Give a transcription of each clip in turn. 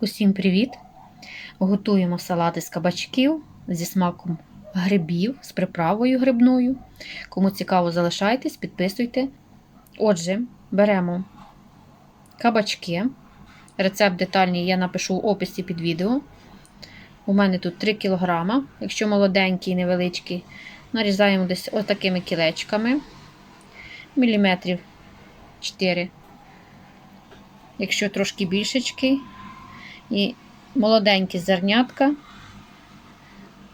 Усім привіт! Готуємо салати з кабачків зі смаком грибів, з приправою грибною. Кому цікаво, залишайтесь, підписуйте. Отже, беремо кабачки. Рецепт детальний я напишу в описі під відео. У мене тут 3 кг. Якщо молоденький, невеличкий, нарізаємо десь отакими кілечками. Міліметрів 4. Якщо трошки більшечки, і молоденькі зернятка,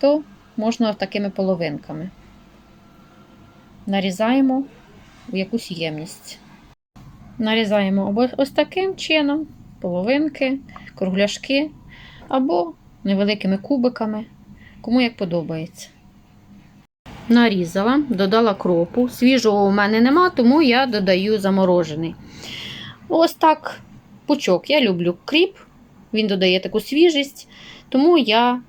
то можна такими половинками. Нарізаємо в якусь ємність. Нарізаємо ось таким чином, половинки, кругляшки, або невеликими кубиками, кому як подобається. Нарізала, додала кропу. Свіжого у мене нема, тому я додаю заморожений. Ось так пучок. Я люблю кріп, він додає таку свіжість, тому я е,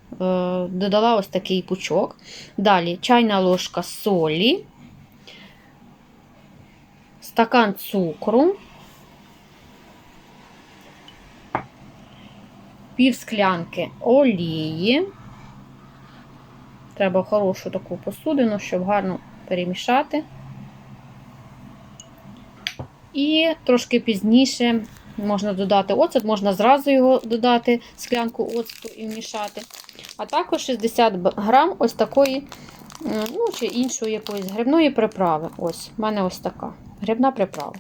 додала ось такий пучок. Далі чайна ложка солі, стакан цукру, пів склянки олії. Треба хорошу таку посудину, щоб гарно перемішати. І трошки пізніше можна додати оцет, можна зразу його додати, склянку оцту і вмішати. А також 60 грам ось такої, ну, чи іншої якоїсь грибної приправи. Ось, в мене ось така грибна приправа.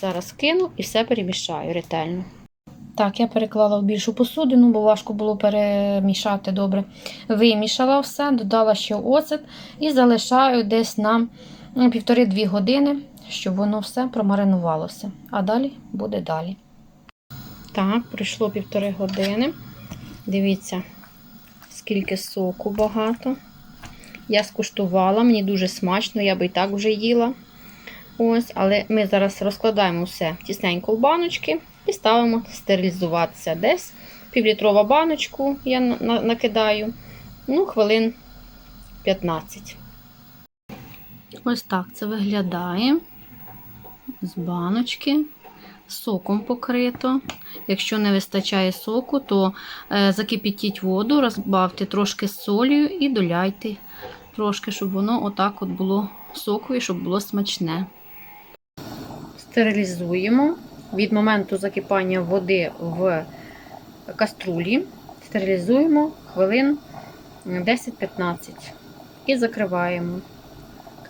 Зараз кину і все перемішаю ретельно. Так, я переклала в більшу посудину, бо важко було перемішати добре. Вимішала все, додала ще оцет і залишаю десь на півтори-дві години, щоб воно все промаринувалося. А далі буде далі. Так, пройшло півтори години. Дивіться, скільки соку багато. Я скуштувала, мені дуже смачно, я би і так вже їла. Ось, Але ми зараз розкладаємо все тісненько в баночки і ставимо стерилізуватися десь. Півлітрова баночку я накидаю, ну, хвилин 15. Ось так це виглядає з баночки, соком покрито. Якщо не вистачає соку, то е, закипітіть воду, розбавте трошки з солью і доляйте трошки, щоб воно отак от було сокове, щоб було смачне. Стерилізуємо від моменту закипання води в каструлі, стерилізуємо хвилин 10-15 і закриваємо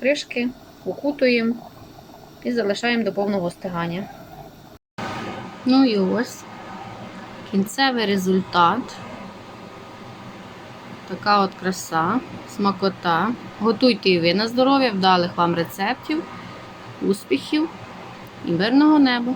кришки, укутуємо і залишаємо до повного стигання. Ну і ось кінцевий результат. Така от краса, смакота. Готуйте і ви на здоров'я, вдалих вам рецептів, успіхів і мирного неба!